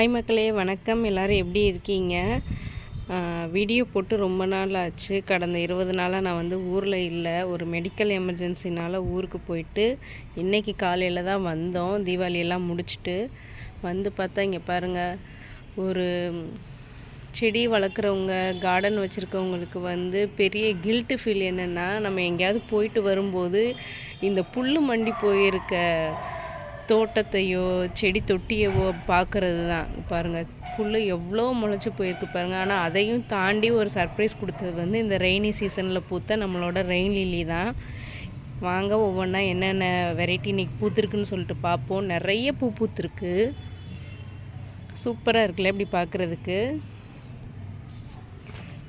Hi மக்களே வணக்கம். எல்லோரும் எப்படி இருக்கீங்க? வீடியோ போட்டு ரொம்ப நாள் ஆச்சு. கடந்த இருபது நாளாக நான் வந்து ஊரில் இல்லை. ஒரு மெடிக்கல் எமர்ஜென்சினால் ஊருக்கு போயிட்டு இன்றைக்கி காலையில் தான் வந்தோம். தீபாவளியெல்லாம் முடிச்சுட்டு வந்து பார்த்தா இங்கே பாருங்கள் ஒரு செடி வளர்க்குறவங்க கார்டன் வச்சுருக்கவங்களுக்கு வந்து பெரிய கில்ட்டு ஃபீல் என்னென்னா நம்ம எங்கேயாவது போயிட்டு வரும்போது இந்த புல் மண்டி போயிருக்க தோட்டத்தையோ செடி தொட்டியவோ பார்க்குறது தான். பாருங்கள் புல் எவ்வளோ முளைச்சி போயிருக்கு பாருங்கள் ஆனால் அதையும் தாண்டி ஒரு சர்ப்ரைஸ் கொடுத்தது வந்து இந்த ரெய்னி சீசனில் பூத்த நம்மளோட ரெயின் லில்லி தான். வாங்க ஒவ்வொன்றா என்னென்ன வெரைட்டி இன்றைக்கி பூத்துருக்குன்னு சொல்லிட்டு பார்ப்போம். நிறைய பூ பூத்துருக்கு. சூப்பராக இருக்குல்ல இப்படி பார்க்குறதுக்கு.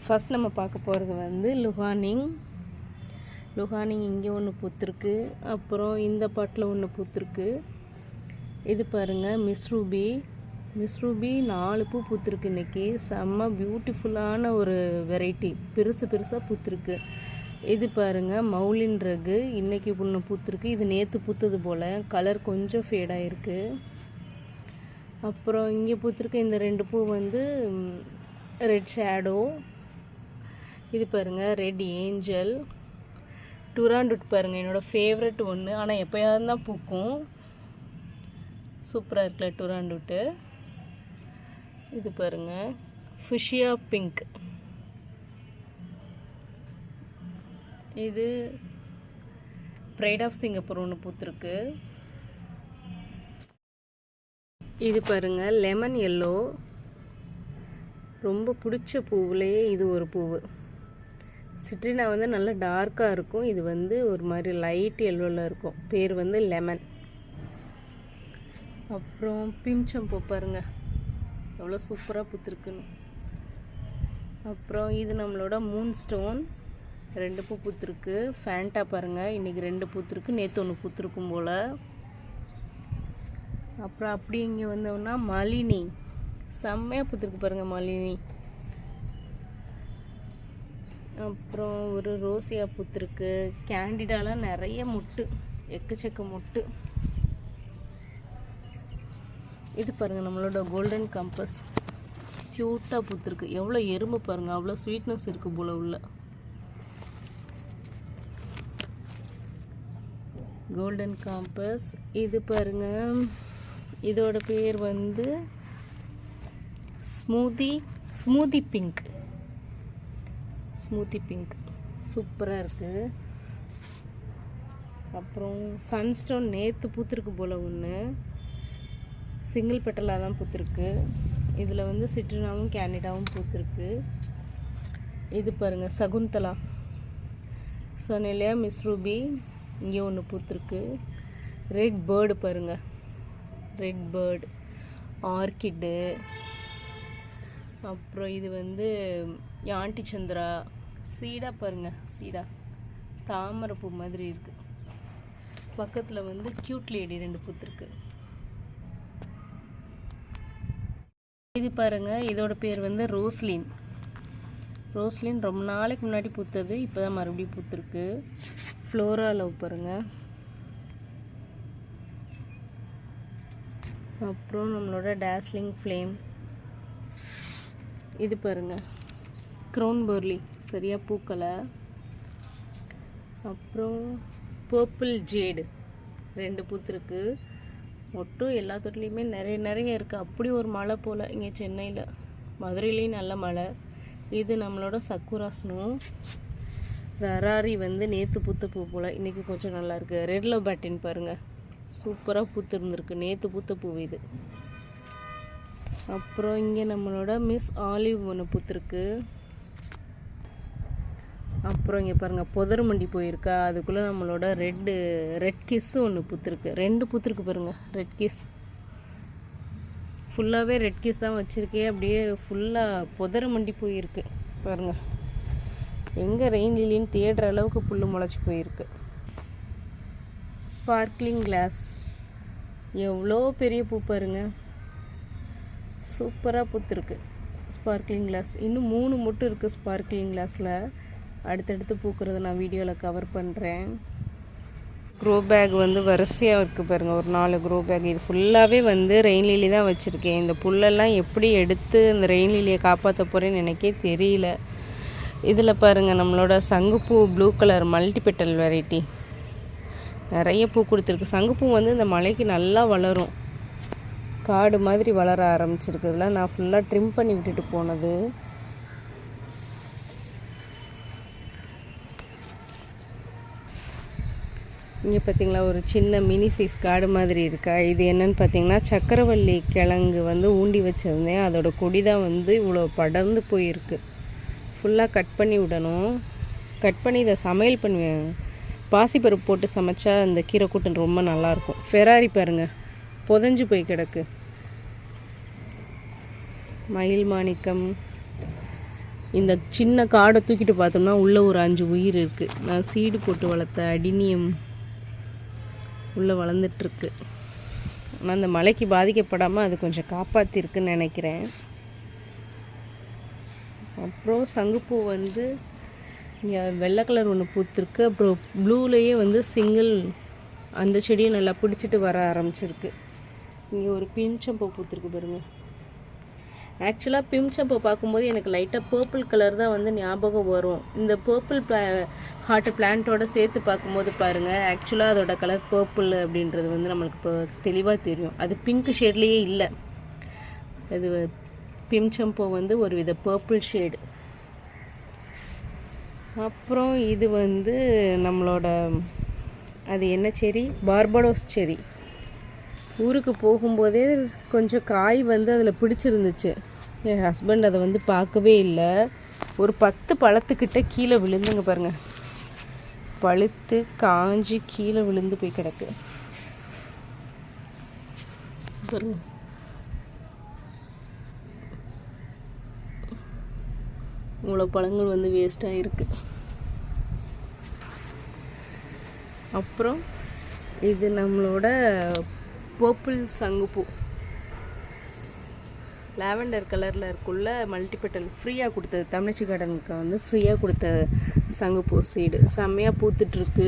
ஃபஸ்ட் நம்ம பார்க்க போகிறது வந்து லுஹானிங் லுஹானிங் இங்கே ஒன்று பூத்துருக்கு. அப்புறம் இந்த பாட்டில் ஒன்று பூத்துருக்கு. இது பாருங்கள் மிஸ் ரூபி மிஸ் ரூபி நாலு பூ பூத்துருக்கு இன்றைக்கி செம்ம பியூட்டிஃபுல்லான ஒரு வெரைட்டி பெருசு பெருசாக பூத்துருக்கு. இது பாருங்கள் மௌலின் ரகு இன்றைக்கி ஒன்று பூத்துருக்கு. இது நேற்று பூத்தது போல். கலர் கொஞ்சம் ஃபேடாகிருக்கு அப்புறம் இங்கே பூத்துருக்க இந்த ரெண்டு பூ வந்து ரெட் ஷேடோ இது பாருங்கள் ரெட் ஏஞ்சல் டுராண்டுட் பாருங்கள் என்னோடய ஃபேவரட் ஒன்று ஆனால் எப்போயாவது தான் பூக்கும். சூப்பராக இருக்குல்ல டுராண்டுட்டு இது பாருங்கள் ஃபுஷியா பிங்க் இது ப்ரைட் ஆஃப் சிங்கப்பூர் ஒன்று பூத்துருக்கு. இது பாருங்கள் லெமன் எல்லோ ரொம்ப பிடிச்ச பூவுலேயே இது ஒரு பூவு. சிட்ரினா வந்து நல்லா டார்க்காக இருக்கும். இது வந்து ஒரு மாதிரி லைட் எல்லோவில் இருக்கும். பேர் வந்து லெமன் அப்புறம் பிம்ச்சம் பூ பாருங்க. எவ்வளோ சூப்பராக பூத்துருக்குன்னு. அப்புறம் இது நம்மளோட மூன் ஸ்டோன் ரெண்டு பூ பூத்துருக்கு. ஃபேண்டா பாருங்கள் இன்றைக்கி ரெண்டு பூத்துருக்கு. நேற்று ஒன்று பூத்துருக்கும் போல். அப்புறம் அப்படி இங்கே வந்தோம்னா மலினி. செம்மையாக பூத்துருக்கு பாருங்கள் மலினி. அப்புறம் ஒரு ரோசியா பூத்துருக்கு. கேண்டிடாலாம் நிறைய முட்டு. எக்கச்சக்க முட்டு. இது பாருங்கள் நம்மளோட கோல்டன் கம்பஸ் க்யூட்டாக பூத்துருக்கு. எவ்வளோ எறும்பு பாருங்கள் அவ்வளோ ஸ்வீட்னஸ் இருக்குது போல் உள்ள. கோல்டன் காம்பஸ் இது பாருங்கள் இதோட பேர் வந்து smoothie smoothie pink smoothie pink சூப்பராக இருக்குது அப்புறம் சன்ஸ்டோன் நேற்று பூத்துருக்கு போல் ஒன்று சிங்கிள் பெட்டலாக தான் பூத்துருக்கு. இதில் வந்து சிட்ரினாவும் கேண்டிடாவும் பூத்துருக்கு. இது பாருங்கள் சகுந்தலா. சொன்னேன் இல்லையா மிஸ் ரூபி இங்கே ஒன்று பூத்துருக்கு. ரெட் பேர்டு பாருங்கள் ரெட் பேர்டு ஆர்கிட்டு அப்புறம் இது வந்து யாண்டி சந்திரா சீடா பாருங்கள் சீடா. தாமரை பூ மாதிரி இருக்குது பக்கத்தில் வந்து க்யூட் லேடி ரெண்டு பூத்துருக்கு. இது பாருங்கள் இதோட பேர் வந்து ரோஸ்லின். ரோஸ்லின் ரொம்ப நாளைக்கு முன்னாடி பூத்தது இப்போ தான் மறுபடியும் பூத்துருக்கு. ஃப்ளோரா லவ் பாருங்கள் அப்புறம் நம்மளோட டேஸ்லிங் ஃப்ளேம் இது பாருங்கள் க்ரௌன் பர்லி சரியாக பூக்கலை. அப்புறம் பர்பிள் ஜேடு ரெண்டு பூத்துருக்கு. ஒட்டும் எல்லா தொட்டிலையுமே நிறைய நிறைய இருக்குது அப்படி ஒரு மழை போல் இங்கே சென்னையில். மதுரையிலையும் நல்ல மழை இது நம்மளோட சக்குரா ஸ்னோ ரராரி வந்து நேற்று பூத்த பூ போல். இன்றைக்கி கொஞ்சம் நல்லாயிருக்கு ரெட்ல பேட்டின் பாருங்கள் சூப்பராக பூத்துருந்துருக்கு. நேற்று பூத்த பூ இது. அப்புறம் இங்கே நம்மளோட மிஸ் ஆலிவ் ஒன்று பூத்துருக்கு. அப்புறம் இங்கே பாருங்கள் புதர் மண்டி போயிருக்கா. அதுக்குள்ளே நம்மளோட ரெட்டு ரெட் கிஸ்ஸு ஒன்று பூத்துருக்கு. ரெண்டு பூத்துருக்கு பாருங்கள் ரெட் கிஸ் ஃபுல்லாகவே ரெட் கிஸ் தான் வச்சுருக்கே. அப்படியே ஃபுல்லாக புதர மண்டி போயிருக்கு. பாருங்கள் எங்கே ரெயின் லில்லின்னு தேடுற அளவுக்கு புல் முளைச்சி போயிருக்கு. ஸ்பார்க்லிங் கிளாஸ் எவ்வளோ பெரிய பூ பாருங்க. சூப்பராக பூத்துருக்கு. ஸ்பார்க்லிங் கிளாஸ் இன்னும் மூணு மட்டும் இருக்குது ஸ்பார்க்லிங் கிளாஸில் அடுத்தடுத்து பூக்கிறத நான் வீடியோவில் கவர் பண்ணுறேன் க்ரோ பேக் வந்து வரிசையாக இருக்குது பாருங்கள் ஒரு நாலு க்ரோ பேக் இது ஃபுல்லாகவே வந்து ரெயின் லிலி தான் வச்சுருக்கேன். இந்த புல்லெல்லாம் எப்படி எடுத்து இந்த ரெயின் லிலியை காப்பாற்ற போகிறேன்னு எனக்கே தெரியல. இதில் பாருங்கள் நம்மளோட சங்குப்பூ ப்ளூ கலர் மல்டிபெட்டல் வெரைட்டி நிறைய பூ கொடுத்துருக்கு. சங்குப்பூ வந்து இந்த மலைக்கு நல்லா வளரும். காடு மாதிரி வளர ஆரம்பிச்சிருக்குதுல நான் ஃபுல்லாக ட்ரிம் பண்ணி விட்டுட்டு போனது. இங்கே பார்த்தீங்களா ஒரு சின்ன மினி சைஸ் காடு மாதிரி இருக்கா? இது என்னன்னு பார்த்தீங்கன்னா சக்கரவள்ளி கிழங்கு வந்து ஊண்டி வச்சுருந்தேன். அதோட கொடி தான் வந்து இவ்வளோ படர்ந்து போயிருக்கு. ஃபுல்லாக கட் பண்ணி விடணும். கட் பண்ணி இதை சமையல் பண்ணுவேன். பாசிப்பருப்பு போட்டு சமைச்சா இந்த கீரை கூட்டம் ரொம்ப நல்லாயிருக்கும் ஃபெராரி பாருங்கள் புதஞ்சு போய் கிடக்கு. மயில் மாணிக்கம். இந்த சின்ன காடை தூக்கிட்டு பார்த்தோம்னா உள்ளே ஒரு அஞ்சு உயிர் இருக்குது நான் சீடு போட்டு வளர்த்த அடினியம். உள்ளே வளர்ந்துட்டுருக்கு. ஆனால் அந்த மலைக்கு பாதிக்கப்படாமல் அது கொஞ்சம் காப்பாற்றிருக்குன்னு நினைக்கிறேன். அப்புறம் சங்குப்பூ வந்து இங்கே வெள்ளை கலர் ஒன்று பூத்துருக்கு. அப்புறம் ப்ளூலேயே வந்து சிங்கிள் அந்த செடியும் நல்லா பிடிச்சிட்டு வர ஆரம்பிச்சிருக்கு. இங்கே ஒரு பிம்சம்பூ பூத்துருக்கு பாருங்கள் ஆக்சுவலாக பிம்சம்பூ பார்க்கும்போது எனக்கு லைட்டாக பர்பிள் கலர் தான் வந்து ஞாபகம் வரும். இந்த பர்பிள் பிளா ஹார்ட் பிளான்ட்டோட சேர்த்து பார்க்கும்போது பாருங்கள் ஆக்சுவலாக அதோட கலர் பர்பிள் அப்படின்றது வந்து நம்மளுக்கு இப்போ தெளிவாக தெரியும். அது பிங்க் ஷேட்லேயே இல்லை. அது பிம்சம்பூ வந்து ஒரு வித பர்பிள் ஷேடு அப்புறம் இது வந்து நம்மளோட அது என்ன செரி பார்படோஸ் செரி ஊருக்கு போகும்போதே கொஞ்சம் காய் வந்து அதில் பிடிச்சிருந்துச்சு. என் ஹஸ்பண்ட் அதை வந்து பார்க்கவே இல்லை. ஒரு பத்து பழத்துக்கிட்ட கீழே விழுந்துங்க பாருங்கள் பழுத்து காஞ்சி கீழே விழுந்து போய் கிடக்கு. பாருங்க. இவ்வளோ பழங்கள் வந்து வேஸ்ட்டாக இருக்குது அப்புறம் இது நம்மளோட பர்பிள் சங்குப்பூ. லாவெண்டர் கலரில் இருக்குள்ள மல்டிபெட்டல் ஃப்ரீயாக கொடுத்தது தமிழ்ச்சி கார்டனுக்கு வந்து ஃப்ரீயாக கொடுத்த சங்குப்பூ சீடு செம்மையாக பூத்துட்ருக்கு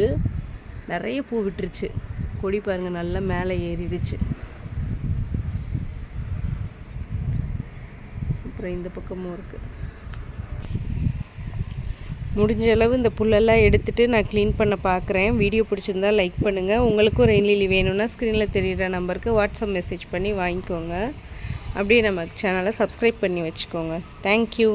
நிறைய பூ விட்டுருச்சு. கொடி பாருங்கள் நல்லா மேலே ஏறிடுச்சு. அப்புறம் இந்த பக்கமும் இருக்குது முடிஞ்ச அளவு இந்த புல்லெல்லாம் எடுத்துகிட்டு நான் க்ளீன் பண்ண பார்க்குறேன் வீடியோ பிடிச்சிருந்தா லைக் பண்ணுங்கள் உங்களுக்கும் ரெயின் லிலி வேணும்னா ஸ்க்ரீனில் தெரிகிற நம்பருக்கு வாட்ஸ்அப் மெசேஜ் பண்ணி வாங்கிக்கோங்க. அப்படியே நம்ம சேனலை சப்ஸ்கிரைப் பண்ணி வச்சுக்கோங்க. தேங்க்யூ